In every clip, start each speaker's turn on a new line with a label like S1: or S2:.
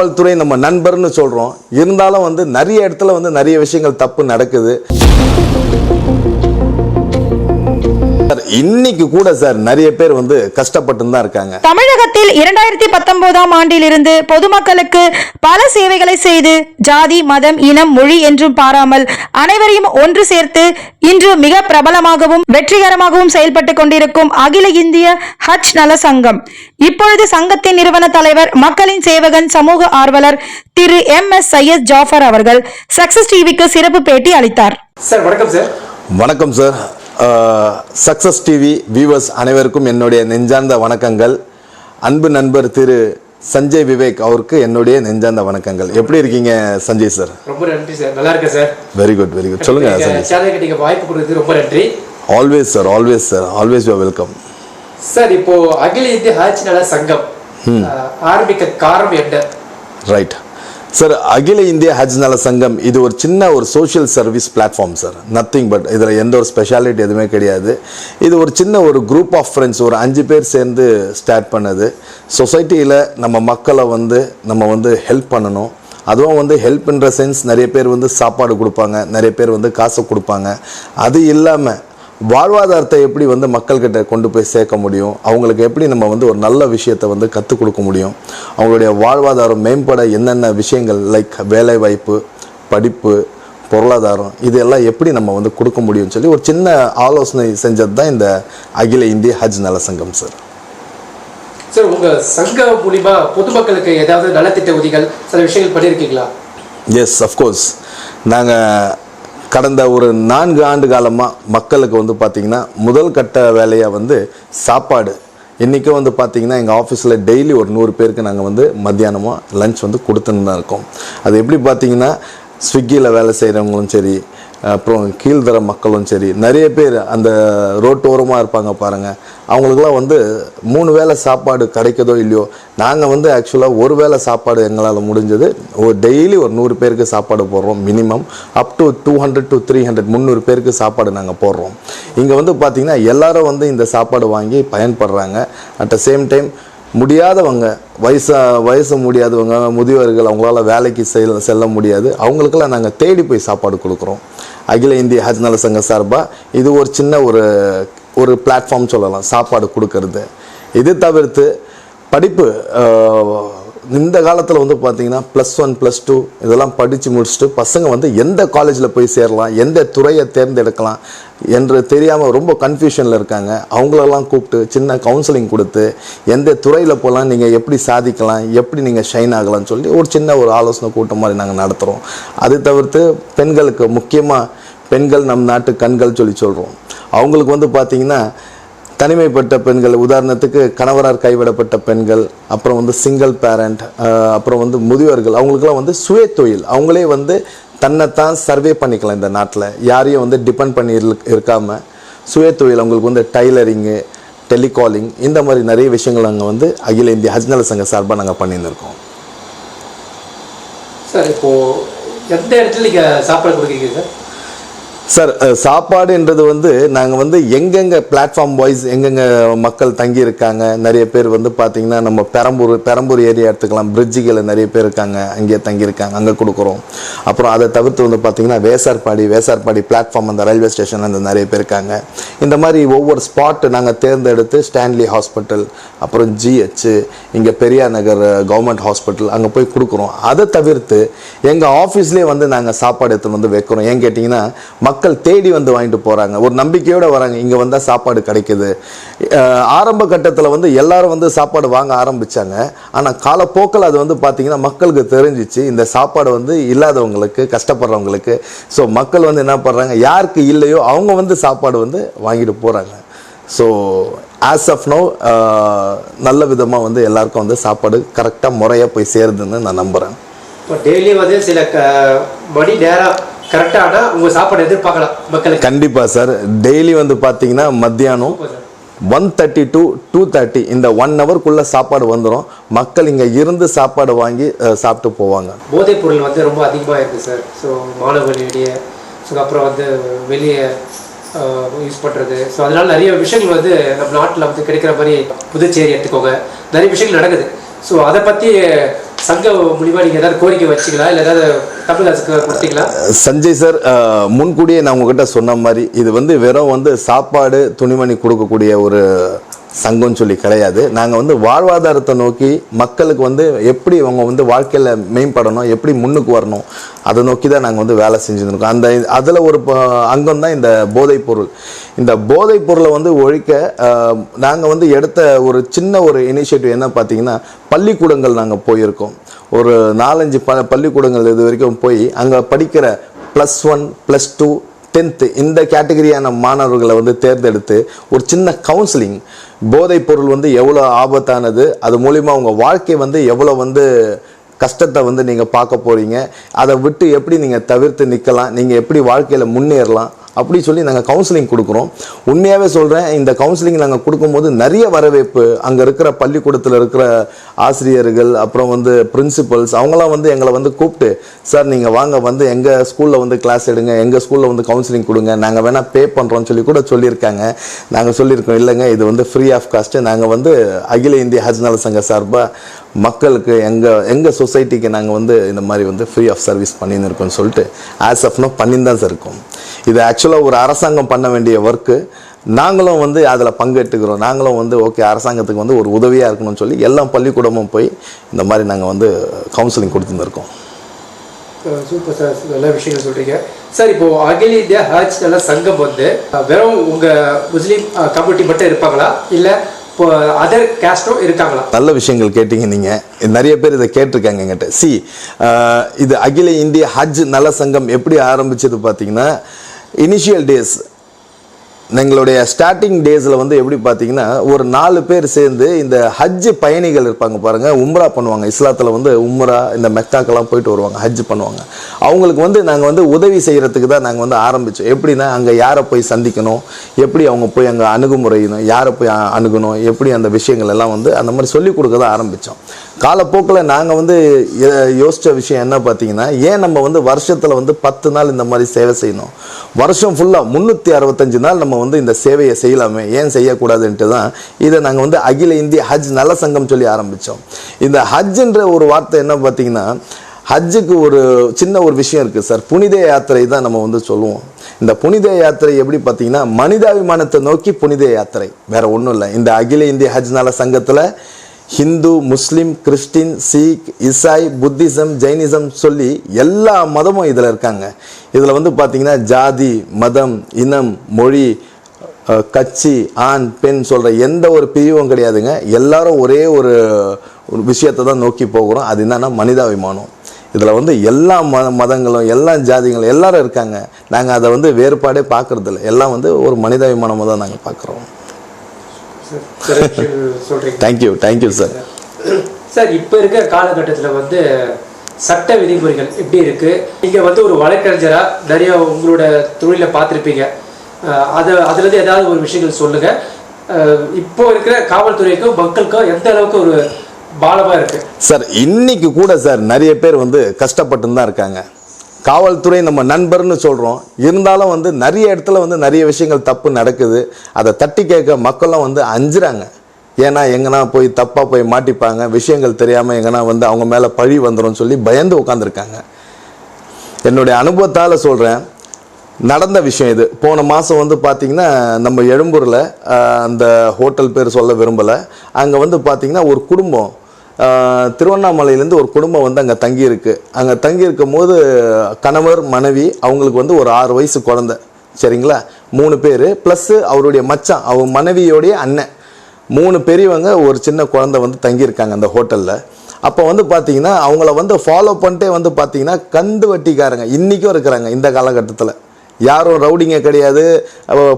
S1: காவல்துறை நம்ம நண்பர்னு சொல்கிறோம் இருந்தாலும் வந்து நிறைய இடத்துல வந்து நிறைய விஷயங்கள் தப்பு நடக்குது. இன்னைக்கு கூட சார் நிறைய பேர் வந்து கஷ்டப்பட்டு தான் இருக்காங்க.
S2: தமிழகத்தில் இரண்டாயிரத்தி பத்தொன்பதாம் ஆண்டிலிருந்து பொதுமக்களுக்கு பல சேவைகளை செய்து ஜாதி மதம் இனம் மொழி என்றும் பாராமல் அனைவரையும் ஒன்று சேர்த்து இன்று மிக பிரபலமாகவும் வெற்றிகரமாகவும் செயல்பட்டு கொண்டிருக்கும் அகில இந்திய ஹஜ் நல சங்கம். இப்பொழுது சங்கத்தின் நிறுவன தலைவர் மக்களின் சேவகன் சமூக ஆர்வலர் திரு எம் எஸ் சையத் ஜாஃபர் அவர்கள் சக்சஸ் டிவிக்கு சிறப்பு பேட்டி அளித்தார்.
S3: சார் வணக்கம் சார்.
S1: வணக்கம் சார். சக்சஸ் டிவி வியூவர்ஸ் அனைவருக்கும் என்னுடைய நெஞ்சார்ந்த வணக்கங்கள். அன்பு நண்பர் திரு சஞ்சய் விவேக் அவருக்கு என்னுடைய நெஞ்சார்ந்த வணக்கங்கள். எப்படி இருக்கீங்க சஞ்சய் சார்
S3: ரொம்ப நன்றி சார் நல்லா இருக்கேன் sir
S1: very good very good சொல்லுங்க சஞ்சய்
S3: வாய்ப்பு கொடுத்தது ரொம்ப நன்றி.
S1: Always sir always sir always you welcome
S3: sir இப்போ அகில இந்திய ஹஜ் நல சங்கம் ஆரம்பிக்க காரணம் என்ன?
S1: ரைட் சார் அகில இந்திய ஹஜ் நல சங்கம் இது ஒரு சின்ன ஒரு social service platform sir nothing but இதில் எந்த ஒரு ஸ்பெஷாலிட்டி எதுவுமே கிடையாது. இது ஒரு சின்ன ஒரு குரூப் ஆஃப் ஃப்ரெண்ட்ஸ் ஒரு அஞ்சு பேர் சேர்ந்து ஸ்டார்ட் பண்ணது. சொசைட்டியில் நம்ம மக்களை வந்து நம்ம வந்து ஹெல்ப் பண்ணணும். அதுவும் வந்து ஹெல்ப்ன்ற சென்ஸ் நிறைய பேர் வந்து சாப்பாடு கொடுப்பாங்க நிறைய பேர் வந்து காசு கொடுப்பாங்க. அது இல்லாமல் வாழ்வாதாரத்தை எப்படி வந்து மக்கள்கிட்ட கொண்டு போய் சேர்க்க முடியும்? அவங்களுக்கு எப்படி நம்ம வந்து ஒரு நல்ல விஷயத்தை வந்து கற்றுக் கொடுக்க முடியும்? அவங்களுடைய வாழ்வாதாரம் மேம்பட என்னென்ன விஷயங்கள்? லைக் வேலைவாய்ப்பு படிப்பு பொருளாதாரம் இதெல்லாம் எப்படி நம்ம வந்து கொடுக்க முடியும்னு சொல்லி ஒரு சின்ன ஆலோசனை செஞ்சது தான் இந்த அகில இந்திய ஹஜ் நல சங்கம் சார்
S3: சார் உங்க சங்கம் மூலியமா பொதுமக்களுக்கு ஏதாவது நலத்திட்ட உதவிகள் சில விஷயங்கள் பண்ணியிருக்கீங்களா
S1: எஸ் அஃப்கோர்ஸ் நாங்கள் கடந்த ஒரு நான்கு ஆண்டு காலமாக மக்களுக்கு வந்து பார்த்திங்கன்னா முதல் கட்ட வேலையாக வந்து சாப்பாடு. இன்றைக்கும் வந்து பார்த்திங்கன்னா எங்கள் ஆஃபீஸில் டெய்லி ஒரு நூறு பேருக்கு நாங்கள் வந்து மத்தியானமாக லஞ்ச் வந்து கொடுத்துன்னு தான் இருக்கோம். அது எப்படி பார்த்தீங்கன்னா ஸ்விக்கியில் வேலை செய்கிறவங்களும் சரி அப்புறம் கீழ்தர மக்களும் சரி நிறைய பேர் அந்த ரோட்டோரமாக இருப்பாங்க பாருங்கள் அவங்களுக்குலாம் வந்து மூணு வேளை சாப்பாடு கிடைக்கதோ இல்லையோ நாங்கள் வந்து ஆக்சுவலாக ஒரு வேளை சாப்பாடு எங்களால் முடிஞ்சது. ஒரு டெய்லி ஒரு நூறு பேருக்கு சாப்பாடு போடுறோம் minimum up to two hundred to three hundred முந்நூறு பேருக்கு சாப்பாடு நாங்கள் போடுறோம். இங்கே வந்து பார்த்திங்கன்னா எல்லாரும் வந்து இந்த சாப்பாடு வாங்கி பயன்படுறாங்க. அட் த சேம் டைம் முடியாதவங்க வயசா வயசு முடியாதவங்க முதியவர்கள் அவங்களால வேலைக்கு செல் செல்ல முடியாது. அவங்களுக்கெல்லாம் நாங்கள் தேடி போய் சாப்பாடு கொடுக்குறோம். அகில இந்திய ஹஜ் நல சங்க சார்பாக இது ஒரு சின்ன ஒரு ஒரு பிளாட்ஃபார்ம் சொல்லலாம் சாப்பாடு கொடுக்கறது. இது தவிர்த்து படிப்பு இந்த காலத்தில் வந்து பார்த்தீங்கன்னா ப்ளஸ் ஒன் ப்ளஸ் டூ இதெல்லாம் படித்து முடிச்சுட்டு பசங்க வந்து எந்த காலேஜில் போய் சேரலாம் எந்த துறையை தேர்ந்தெடுக்கலாம் என்று தெரியாமல் ரொம்ப கன்ஃபியூஷனில் இருக்காங்க. அவங்களெல்லாம் கூப்பிட்டு சின்ன கவுன்சிலிங் கொடுத்து எந்த துறையில் போகலாம் நீங்கள் எப்படி சாதிக்கலாம் எப்படி நீங்கள் ஷைன் ஆகலாம்னு சொல்லி ஒரு சின்ன ஒரு ஆலோசனை கூட்டம் மாதிரி நாங்கள் நடத்துகிறோம் அது தவிர்த்து பெண்களுக்கு முக்கியமாக பெண்கள் நம் நாட்டு கண்கள் சொல்லி சொல்கிறோம் அவங்களுக்கு வந்து பார்த்திங்கன்னா தனிமைப்பட்ட பெண்கள் உதாரணத்துக்கு கணவரார் கைவிடப்பட்ட பெண்கள் அப்புறம் வந்து சிங்கிள் பேரண்ட் அப்புறம் வந்து முதியோர்கள் அவங்களுக்குலாம் வந்து சுய தொழில். அவங்களே வந்து தன்னைத்தான் சர்வே பண்ணிக்கலாம் இந்த நாட்டில். யாரையும் வந்து டிபெண்ட் பண்ணி இருக்- சுய தொழில் அவங்களுக்கு வந்து டைலரிங்கு டெலிகாலிங் இந்த மாதிரி நிறைய விஷயங்கள் நாங்கள் வந்து அகில இந்திய ஹஜ்நல சங்க சார்பாக நாங்கள் பண்ணியிருந்திருக்கோம்.
S3: சார் இப்போது எந்த இடத்துல நீங்கள் சாப்பாடு கொடுக்குறீங்க சார்?
S1: சார் சாப்பாடுன்றது வந்து நாங்கள் வந்து எங்கெங்கே பிளாட்ஃபார்ம் வாய்ஸ் எங்கெங்கே மக்கள் தங்கி இருக்காங்க நிறைய பேர் வந்து பார்த்தீங்கன்னா நம்ம பெரம்பூர் பெரம்பூர் ஏரியா எடுத்துக்கலாம் பிரிட்ஜுகளில் நிறைய பேர் இருக்காங்க அங்கேயே தங்கியிருக்காங்க அங்கே கொடுக்குறோம். அப்புறம் அதை தவிர்த்து வந்து பார்த்திங்கன்னா வேசார்பாடி வேசார்பாடி பிளாட்ஃபார்ம் அந்த ரயில்வே ஸ்டேஷன் அந்த நிறைய பேர் இருக்காங்க. இந்த மாதிரி ஒவ்வொரு ஸ்பாட் நாங்கள் தேர்ந்தெடுத்து ஸ்டான்லி ஹாஸ்பிட்டல் அப்புறம் ஜிஹெச் இங்கே பெரியார் நகர் கவர்மெண்ட் ஹாஸ்பிட்டல் அங்கே போய் கொடுக்குறோம். அதை தவிர்த்து எங்கள் ஆஃபீஸ்லேயே வந்து நாங்கள் சாப்பாடு எடுத்துன்னு வந்து வைக்கிறோம். ஏன் கேட்டிங்கன்னா மக்கள் மக்கள் தேடி வந்து வாங்கிட்டு போகிறாங்க ஒரு நம்பிக்கையோடு வராங்க. இங்கே வந்தால் சாப்பாடு கிடைக்குது. ஆரம்ப கட்டத்தில் வந்து எல்லாரும் வந்து சாப்பாடு வாங்க ஆரம்பித்தாங்க ஆனால் காலப்போக்கில் அது வந்து பார்த்திங்கன்னா மக்களுக்கு தெரிஞ்சிச்சு. இந்த சாப்பாடு வந்து இல்லாதவங்களுக்கு கஷ்டப்படுறவங்களுக்கு. ஸோ மக்கள் வந்து என்ன பண்ணுறாங்க யாருக்கு இல்லையோ அவங்க வந்து சாப்பாடு வந்து வாங்கிட்டு போகிறாங்க ஸோ ஆஸ் ஆஃப் நோ நல்ல விதமாக வந்து எல்லாருக்கும் வந்து சாப்பாடு கரெக்டாக முறையாக போய் சேருதுன்னு நான் நம்புகிறேன்
S3: இப்போ டெய்லி வந்து சில க மணி நேரம் கரெக்டானா உங்க சாப்பாடு எதிர்பார்க்கலாம் மக்களுக்கு.
S1: கண்டிப்பாக சார் டெய்லி வந்து பார்த்தீங்கன்னா மத்தியானம் one thirty to two thirty இந்த ஒன் ஹவர்க்குள்ளே சாப்பாடு வந்துடும் மக்கள் இங்கே இருந்து சாப்பாடு வாங்கி சாப்பிட்டு போவாங்க.
S3: போதைப் பொருள் வந்து ரொம்ப அதிகமாக இருக்குது சார் ஸோ மாணவர்களிடையே ஸோ அப்புறம் வந்து வெளியே யூஸ் பண்ணுறது ஸோ அதனால நிறைய விஷயங்கள் வந்து நம்ம நாட்டில் வந்து கிடைக்கிற மாதிரி புதுச்சேரி எடுத்துக்கோங்க. நிறைய விஷயங்கள் நடக்குது. ஸோ அதை பற்றி சங்க ஏதாவது கோரிக்கை இல்லை ஏதாவது
S1: சஞ்சய் சார் முன்கூடியே நான் உங்ககிட்ட சொன்ன மாதிரி இது வந்து வெறும் வந்து சாப்பாடு துணிமணி கொடுக்கக்கூடிய ஒரு சங்கம்னு சொல்லி கிடையாது. நாங்கள் வந்து வாழ்வாதாரத்தை நோக்கி மக்களுக்கு வந்து எப்படி அவங்க வந்து வாழ்க்கையில் மேம்படணும் எப்படி முன்னுக்கு வரணும் அதை நோக்கி தான் நாங்கள் வந்து வேலை செஞ்சுருக்கோம். அந்த அதில் ஒரு அங்கம் தான் இந்த போதைப் பொருள். இந்த போதைப் பொருளை வந்து ஒழிக்க நாங்கள் வந்து எடுத்த ஒரு சின்ன ஒரு இனிஷியேட்டிவ் என்ன பார்த்தீங்கன்னா பள்ளிக்கூடங்கள் நாங்கள் போயிருக்கோம். ஒரு நாலஞ்சு ப பள்ளிக்கூடங்கள் இது வரைக்கும் போய் அங்கே படிக்கிற plus one plus two tenth இந்த கேட்டகரியான மாணவர்களை வந்து தேர்ந்தெடுத்து ஒரு சின்ன கவுன்சிலிங் போதைப் பொருள் வந்து எவ்வளோ ஆபத்தானது அது மூலிமா உங்கள் வாழ்க்கை வந்து எவ்வளோ வந்து கஷ்டத்தை வந்து நீங்கள் பார்க்க போகிறீங்க அதை விட்டு எப்படி நீங்கள் தவிர்த்து நிற்கலாம் நீங்கள் எப்படி வாழ்க்கையில் முன்னேறலாம் அப்படி சொல்லி நாங்கள் கவுன்சிலிங் கொடுக்குறோம். உண்மையாகவே சொல்கிறேன் இந்த கவுன்சிலிங் நாங்கள் கொடுக்கும்போது நிறைய வரவேற்பு அங்கே இருக்கிற பள்ளிக்கூடத்தில் இருக்கிற ஆசிரியர்கள் அப்புறம் வந்து பிரின்சிபல்ஸ் அவங்களாம் வந்து எங்களை வந்து கூப்பிட்டு சார் நீங்கள் வாங்க வந்து எங்கள் ஸ்கூலில் வந்து கிளாஸ் எடுங்க எங்கள் ஸ்கூலில் வந்து கவுன்சிலிங் கொடுங்க நாங்கள் வேணால் பே பண்ணுறோம்னு சொல்லி கூட சொல்லியிருக்காங்க. நாங்கள் சொல்லியிருக்கோம் இல்லைங்க இது வந்து ஃப்ரீ ஆஃப் காஸ்ட்டு நாங்கள் வந்து அகில இந்திய ஹஜ் சங்க சார்பாக மக்களுக்கு எங்கள் எங்கள் சொசைட்டிக்கு நாங்கள் வந்து இந்த மாதிரி வந்து ஃப்ரீ ஆஃப் சர்வீஸ் பண்ணின்னு இருக்கோம்னு சொல்லிட்டு ஆஸ் ஆஃப் நோ பண்ணின்னு தான் சார் இருக்கோம். இது ஆக்சுவலாக ஒரு அரசாங்கம் பண்ண வேண்டிய ஒர்க்கு நாங்களும் வந்து அதில் பங்கெடுத்துக்கிறோம் நாங்களும் வந்து ஓகே அரசாங்கத்துக்கு வந்து ஒரு உதவியாக இருக்கணும்னு சொல்லி எல்லா பள்ளிக்கூடமும் போய் இந்த மாதிரி நாங்கள் வந்து கவுன்சிலிங் கொடுத்துருந்துருக்கோம்.
S3: சூப்பர் சார் நல்ல விஷயங்கள் சொல்றீங்க. சார் இப்போ அகில இந்தியா ஹஜ் நல்ல சங்கம் வந்து வெறும் உங்க முஸ்லீம் கம்யூனிட்டி மட்டும் இருப்பாங்களா? இல்ல இப்போ அதர் கேஸ்டும் இருக்காங்களா?
S1: நல்ல விஷயங்கள் கேட்டீங்க நீங்கள் நிறைய பேர் இதை கேட்டிருக்காங்க எங்கிட்ட சி இது அகில இந்திய ஹஜ் நல சங்கம் எப்படி ஆரம்பிச்சது பார்த்தீங்கன்னா இனிஷியல் டேஸ் எங்களுடைய ஸ்டார்டிங் டேஸில் வந்து எப்படி பார்த்தீங்கன்னா ஒரு நாலு பேர் சேர்ந்து இந்த ஹஜ் பயணிகள் இருப்பாங்க பாருங்கள் உம்ரா பண்ணுவாங்க. இஸ்லாத்தில் வந்து உம்ரா இந்த மெக்காக்கெல்லாம் போயிட்டு வருவாங்க ஹஜ் பண்ணுவாங்க. அவங்களுக்கு வந்து நாங்கள் வந்து உதவி செய்கிறதுக்கு தான் நாங்கள் வந்து ஆரம்பித்தோம் எப்படின்னா அங்கே யாரை போய் சந்திக்கணும் எப்படி அவங்க போய் அங்கே அணுகுமுறையணும் யாரை போய் அணுகணும் எப்படி அந்த விஷயங்கள் எல்லாம் வந்து அந்த மாதிரி சொல்லிக் கொடுக்க தான் ஆரம்பித்தோம் காலப்போக்கில் நாங்கள் வந்து யோசித்த விஷயம் என்ன பார்த்தீங்கன்னா ஏன் நம்ம வந்து வருஷத்தில் வந்து பத்து நாள் இந்த மாதிரி சேவை செய்யணும்? வருஷம் ஃபுல்லாக முந்நூற்றி அறுபத்தஞ்சு நாள் நம்ம வந்து இந்த சேவையை செய்யலாமே ஏன் செய்யக்கூடாதுன்ட்டு தான் இதை நாங்கள் வந்து அகில இந்திய ஹஜ் நல சங்கம் சொல்லி ஆரம்பித்தோம் இந்த ஹஜ்ன்ற ஒரு வார்த்தை என்ன பார்த்தீங்கன்னா ஹஜ்ஜுக்கு ஒரு சின்ன ஒரு விஷயம் இருக்குது சார். புனித யாத்திரை தான் நம்ம வந்து சொல்லுவோம். இந்த புனித யாத்திரை எப்படி பார்த்தீங்கன்னா மனிதாபிமானத்தை நோக்கி புனித யாத்திரை. வேறு ஒன்றும் இல்லை. இந்த அகில இந்திய ஹஜ் நல சங்கத்தில் ஹிந்து முஸ்லிம் கிறிஸ்டின் சீக் இசாய் புத்திசம் ஜெயினிசம் சொல்லி எல்லா மதமும் இதில் இருக்காங்க. இதில் வந்து பார்த்தீங்கன்னா ஜாதி மதம் இனம் மொழி கட்சி ஆண் பெண் சொல்கிற எந்த ஒரு பிரிவும் கிடையாதுங்க. எல்லாரும் ஒரே ஒரு ஒரு விஷயத்தை தான் நோக்கி போகிறோம். அது என்னன்னா மனிதாபிமானம். இதில் வந்து எல்லா மத மதங்களும் எல்லா ஜாதிகளும் எல்லாரும் இருக்காங்க. நாங்கள் அதை வந்து வேறுபாடே பார்க்கறதில்ல. எல்லாம் வந்து ஒரு மனிதாபிமானமாக தான் நாங்கள் பார்க்குறோம்.
S3: சொல்றீங்க.
S1: தேங்க்யூ தேங்க்யூ சார்
S3: சார் இப்போ இருக்க காலகட்டத்தில் வந்து சட்ட விதிமுறைகள் எப்படி இருக்கு? நீங்க வந்து ஒரு வழக்கறிஞரா நிறைய உங்களோட தொழிலை பார்த்துருப்பீங்க. அது அதுல இருந்து ஏதாவது ஒரு விஷயங்கள் சொல்லுங்க. அஹ், இப்போ இருக்கிற காவல்துறைக்கும் மக்களுக்கும் எந்த அளவுக்கு ஒரு பாலமா இருக்கு?
S1: சார் இன்னைக்கு கூட சார் நிறைய பேர் வந்து கஷ்டப்பட்டு தான் இருக்காங்க. காவல்துறை நம்ம நண்பர்னு சொல்கிறோம் இருந்தாலும் வந்து நிறைய இடத்துல வந்து நிறைய விஷயங்கள் தப்பு நடக்குது. அதை தட்டி கேட்க மக்களும் வந்து அஞ்சுறாங்க. ஏன்னா எங்கன்னா போய் தப்பாக போய் மாட்டிப்பாங்க. விஷயங்கள் தெரியாமல் எங்கன்னா வந்து அவங்க மேலே பழி வந்துடும் சொல்லி பயந்து உட்காந்துருக்காங்க என்னுடைய அனுபவத்தால் சொல்கிறேன் நடந்த விஷயம் இது. போன மாதம் வந்து பார்த்திங்கன்னா நம்ம எழும்பூரில் அந்த ஹோட்டல் பேர் சொல்ல விரும்பலை. அங்கே வந்து பார்த்திங்கன்னா ஒரு குடும்பம் திருவண்ணாமலையிலேருந்து ஒரு குடும்பம் வந்து அங்கே தங்கியிருக்கு. அங்கே தங்கியிருக்கும் போது கணவர் மனைவி அவங்களுக்கு வந்து ஒரு ஆறு வயசு குழந்த. சரிங்களா? மூணு பேர். ப்ளஸ்ஸு அவருடைய மச்சான் அவங்க மனைவியோடைய அண்ணன். மூணு பெரியவங்க ஒரு சின்ன குழந்தை வந்து தங்கியிருக்காங்க அந்த ஹோட்டலில். அப்போ வந்து பார்த்தீங்கன்னா அவங்கள வந்து ஃபாலோ பண்ணிட்டே வந்து பார்த்தீங்கன்னா கந்து வட்டிக்காரங்க. இன்றைக்கும் இருக்கிறாங்க இந்த காலகட்டத்தில். யாரும் ரவுடிங்க கிடையாது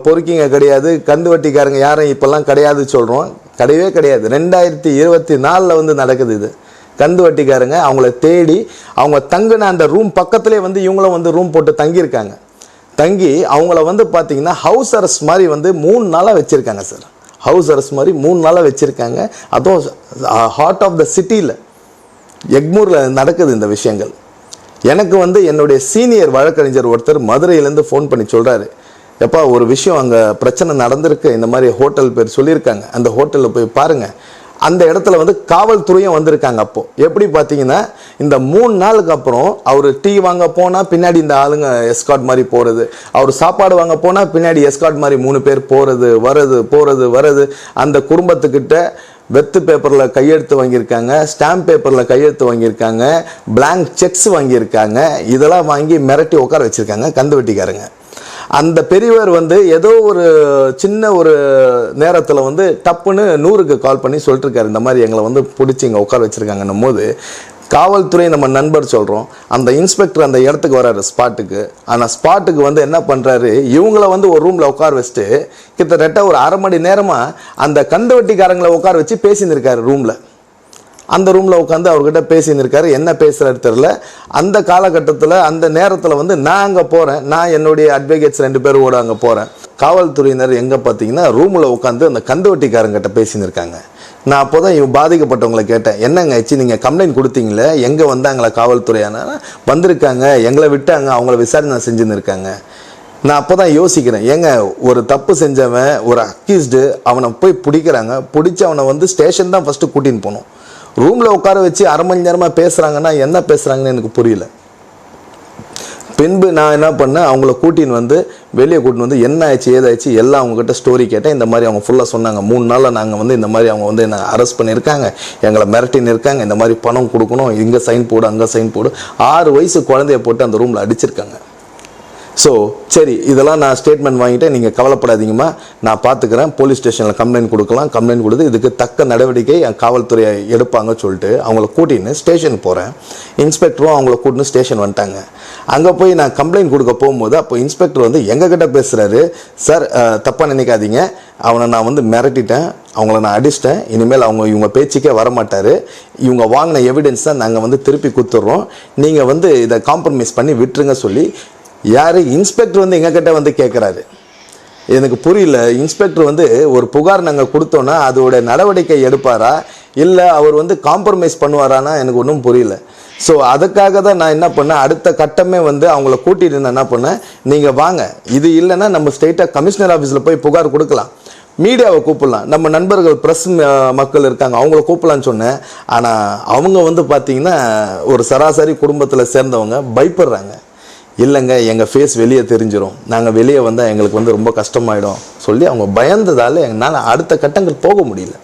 S1: பொறுக்கிங்க கிடையாது கந்து வட்டிக்காரங்க யாரும் இப்போல்லாம் கிடையாது சொல்கிறோம் கிடையவே கிடையாது. ரெண்டாயிரத்தி இருபத்தி நாலில் வந்து நடக்குது இது. கந்து வட்டிக்காரங்க அவங்கள தேடி அவங்க தங்கின அந்த ரூம் பக்கத்துலேயே வந்து இவங்களும் வந்து ரூம் போட்டு தங்கியிருக்காங்க. தங்கி அவங்கள வந்து பார்த்தீங்கன்னா ஹவுஸ் அரெஸ்ட் மாதிரி வந்து மூணு நாளாக வச்சுருக்காங்க சார் ஹவுஸ் அரெஸ்ட் மாதிரி மூணு நாளாக வச்சுருக்காங்க. அதுவும் ஹார்ட் ஆஃப் த சிட்டியில் எக்மூரில் நடக்குது இந்த விஷயங்கள். எனக்கு வந்து என்னுடைய சீனியர் வழக்கறிஞர் ஒருத்தர் மதுரையிலேருந்து ஃபோன் பண்ணி சொல்கிறாரு எப்பா ஒரு விஷயம் அங்கே பிரச்சனை நடந்திருக்கு இந்த மாதிரி ஹோட்டல் பேர் சொல்லியிருக்காங்க. அந்த ஹோட்டலில் போய் பாருங்கள் அந்த இடத்துல வந்து காவல்துறையும் வந்திருக்காங்க அப்போது எப்படி பார்த்தீங்கன்னா இந்த மூணு நாளுக்கு அப்புறம் அவர் டீ வாங்க போனால் பின்னாடி இந்த ஆளுங்க எஸ்கார்ட் மாதிரி போகிறது அவர் சாப்பாடு வாங்க போனால் பின்னாடி எஸ்கார்ட் மாதிரி மூணு பேர் போகிறது வர்றது போகிறது வர்றது. அந்த குடும்பத்துக்கிட்ட வெத்து பேப்பரில் கையெழுத்து வாங்கியிருக்காங்க ஸ்டாம்ப் பேப்பரில் கையெழுத்து வாங்கியிருக்காங்க பிளாங்க் செக்ஸ் வாங்கியிருக்காங்க. இதெல்லாம் வாங்கி மிரட்டி உட்கார வச்சுருக்காங்க கந்து வெட்டிக்காரங்க. அந்த பெரியவர் வந்து ஏதோ ஒரு சின்ன ஒரு நேரத்தில் வந்து டப்புன்னு நூறுக்கு கால் பண்ணி சொல்லிட்டுருக்காரு. இந்த மாதிரி எங்களை வந்து பிடிச்சி இங்கே உட்கார வச்சுருக்காங்கன்னும் போது காவல்துறை நம்ம நண்பர் சொல்கிறோம் அந்த இன்ஸ்பெக்டர் அந்த இடத்துக்கு வராரு ஸ்பாட்டுக்கு. ஆனால் ஸ்பாட்டுக்கு வந்து என்ன பண்ணுறாரு இவங்கள வந்து ஒரு ரூமில் உட்கார வச்சுட்டு கிட்டத்தட்ட ஒரு அரை மணி நேரமாக அந்த கண்டுவெட்டிக்காரங்களை உட்கார வச்சு பேசியிருக்காரு ரூமில் அந்த ரூமில் உட்காந்து அவர்கிட்ட பேசின்னு இருக்காரு என்ன பேசுகிறாரு தெரில அந்த காலகட்டத்தில் அந்த நேரத்தில் வந்து நான் அங்கே போகிறேன் நான் என்னுடைய அட்வொகேட்ஸ் ரெண்டு பேரோட அங்கே போகிறேன் காவல்துறையினர் எங்கே பார்த்தீங்கன்னா ரூமில் உட்காந்து அந்த கந்துவட்டிக்காரங்கிட்ட பேசின்னு இருக்காங்க நான் அப்போ தான் இவன் பாதிக்கப்பட்டவங்களை கேட்டேன். என்னங்க ஆச்சு நீங்கள் கம்ப்ளைண்ட் கொடுத்தீங்களே? எங்கே வந்தாங்களா காவல்துறையான வந்திருக்காங்க. எங்களை விட்டாங்க. அவங்கள விசாரணை செஞ்சுன்னு இருக்காங்க நான் அப்போ தான் யோசிக்கிறேன். ஏங்க ஒரு தப்பு செஞ்சவன் ஒரு அக்யூஸ்டு அவனை போய் பிடிக்கிறாங்க. பிடிச்சி அவனை வந்து ஸ்டேஷன் தான் ஃபஸ்ட்டு கூட்டின்னு போகணும். ரூமில் உட்கார வச்சு அரை மணி நேரமாக பேசுகிறாங்கன்னா என்ன பேசுகிறாங்கன்னு எனக்கு புரியல. பின்பு நான் என்ன பண்ணேன் அவங்கள கூட்டின்னு வந்து வெளியே கூட்டின்னு வந்து என்ன ஆச்சு ஏதாச்சு எல்லாம் அவங்ககிட்ட ஸ்டோரி கேட்டேன். இந்த மாதிரி அவங்க ஃபுல்லாக சொன்னாங்க. மூணு நாளில் நாங்கள் வந்து இந்த மாதிரி அவங்க வந்து என்ன அரெஸ்ட் பண்ணியிருக்காங்க. எங்களை மிரட்டின்னு இருக்காங்க. இந்த மாதிரி பணம் கொடுக்கணும். இங்கே சைன் போடு அங்கே சைன் போடு. ஆறு வயசு குழந்தைய போட்டு அந்த ரூமில் அடிச்சிருக்காங்க. ஸோ சரி இதெல்லாம் நான் ஸ்டேட்மெண்ட் வாங்கிட்டேன். நீங்கள் கவலைப்படாதீங்கம்மா. நான் பார்த்துக்கிறேன் போலீஸ் ஸ்டேஷனில் கம்ப்ளைண்ட் கொடுக்கலாம். கம்ப்ளைண்ட் கொடுத்து இதுக்கு தக்க நடவடிக்கை என் காவல்துறை எடுப்பாங்க சொல்லிட்டு அவங்கள கூட்டின்னு ஸ்டேஷன் போகிறேன் இன்ஸ்பெக்டரும் அவங்கள கூட்டின்னு ஸ்டேஷன் வந்துட்டாங்க. அங்கே போய் நான் கம்ப்ளைண்ட் கொடுக்க போகும்போது அப்போ இன்ஸ்பெக்டர் வந்து எங்ககிட்ட பேசுகிறாரு சார் தப்பாக நினைக்காதீங்க. அவனை நான் வந்து மிரட்டிட்டேன். அவங்கள நான் அடிச்சிட்டேன். இனிமேல் அவங்க இவங்க பேச்சுக்கே வரமாட்டார். இவங்க வாங்கின எவிடன்ஸ் தான் நாங்கள் வந்து திருப்பி கொடுத்துட்றோம். நீங்கள் வந்து இதை காம்ப்ரமைஸ் பண்ணி விட்டுருங்க சொல்லி யார்? இன்ஸ்பெக்டர் வந்து எங்ககிட்ட வந்து கேட்குறாரு எனக்கு புரியல. இன்ஸ்பெக்டர் வந்து ஒரு புகார் நாங்கள் கொடுத்தோன்னா அதோட நடவடிக்கை எடுப்பாரா? இல்லை அவர் வந்து காம்ப்ரமைஸ் பண்ணுவாரானா எனக்கு ஒன்றும் புரியல. ஸோ அதுக்காக தான் நான் என்ன பண்ணேன்? அடுத்த கட்டமே வந்து அவங்கள கூட்டிகிட்டு நான் என்ன பண்ணேன்? நீங்கள் வாங்க. இது இல்லைன்னா நம்ம ஸ்டேட்டாக கமிஷனர் ஆஃபீஸில் போய் புகார் கொடுக்கலாம். மீடியாவை கூப்பிடலாம். நம்ம நண்பர்கள் ப்ரெஸ் மக்கள் இருக்காங்க. அவங்கள கூப்பிடலான்னு சொன்னேன். ஆனால் அவங்க வந்து பார்த்தீங்கன்னா ஒரு சராசரி குடும்பத்தில் சேர்ந்தவங்க. பயப்படுறாங்க. இல்லைங்க எங்கள் ஃபேஸ் வெளியே தெரிஞ்சிரும். நாங்கள் வெளியே வந்தால் எங்களுக்கு வந்து ரொம்ப கஷ்டமாயிடும். சொல்லி அவங்க பயந்ததால் எங்களால் அடுத்த கட்டங்கள் போக முடியல.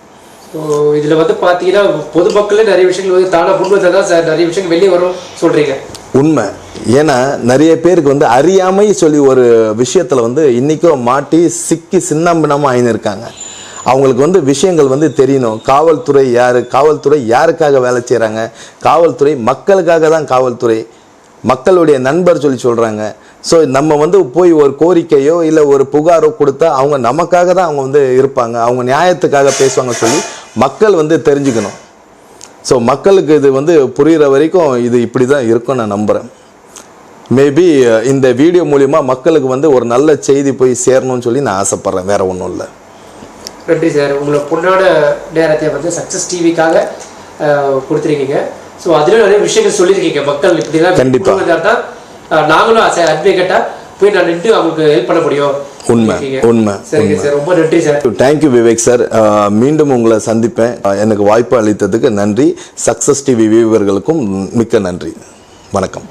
S3: ஸோ இதில் வந்து பார்த்தீங்கன்னா பொதுமக்களே நிறைய விஷயங்கள் வந்து தானாக வந்தால் தான் சார் நிறைய விஷயங்கள் வெளியே வரும் சொல்கிறீங்க
S1: உண்மை. ஏன்னா நிறைய பேருக்கு வந்து அறியாமை சொல்லி ஒரு விஷயத்தில் வந்து இன்றைக்கும் மாட்டி சிக்கி சின்னம்பின்னமாக ஆயினிருக்காங்க. அவங்களுக்கு வந்து விஷயங்கள் வந்து தெரியணும். காவல்துறை யார் காவல்துறை யாருக்காக வேலை செய்கிறாங்க காவல்துறை மக்களுக்காக தான் காவல்துறை மக்களுடைய நண்பர் சொல்லி சொல்கிறாங்க ஸோ நம்ம வந்து போய் ஒரு கோரிக்கையோ இல்லை ஒரு புகாரோ கொடுத்தா அவங்க நமக்காக தான் அவங்க வந்து இருப்பாங்க. அவங்க நியாயத்துக்காக பேசுவாங்க சொல்லி மக்கள் வந்து தெரிஞ்சுக்கணும். ஸோ மக்களுக்கு இது வந்து புரிகிற வரைக்கும் இது இப்படி தான் இருக்கும் நான் நம்புகிறேன் மேபி இந்த வீடியோ மூலிமா மக்களுக்கு வந்து ஒரு நல்ல செய்தி போய் சேரணும்னு சொல்லி நான் ஆசைப்பட்றேன். வேற ஒன்றும் இல்லை.
S3: நன்றி சார். உங்களை பொண்ணோட நேரத்தை வந்து சக்ஸஸ் டிவிக்காக கொடுத்துருக்கீங்க. ஸோ அதில் நிறைய விஷயங்கள் சொல்லியிருக்கீங்க. மக்கள் இப்படி தான்
S1: கண்டிப்பா.
S3: தான் அஹ், நாங்களும் அஸ் அட்வொகேட்டாக போய் நான் நின்று அவங்களுக்கு ஹெல்ப் பண்ண முடியும்.
S1: உண்மை. உண்மை,
S3: சரிங்க. சார் ரொம்ப நன்றி சார்
S1: தேங்க்யூ விவேக் சார் மீண்டும் உங்களை சந்திப்பேன். எனக்கு வாய்ப்பு அளித்ததுக்கு நன்றி. சக்ஸஸ் டிவி வியூவர்களுக்கும் மிக்க நன்றி. வணக்கம்.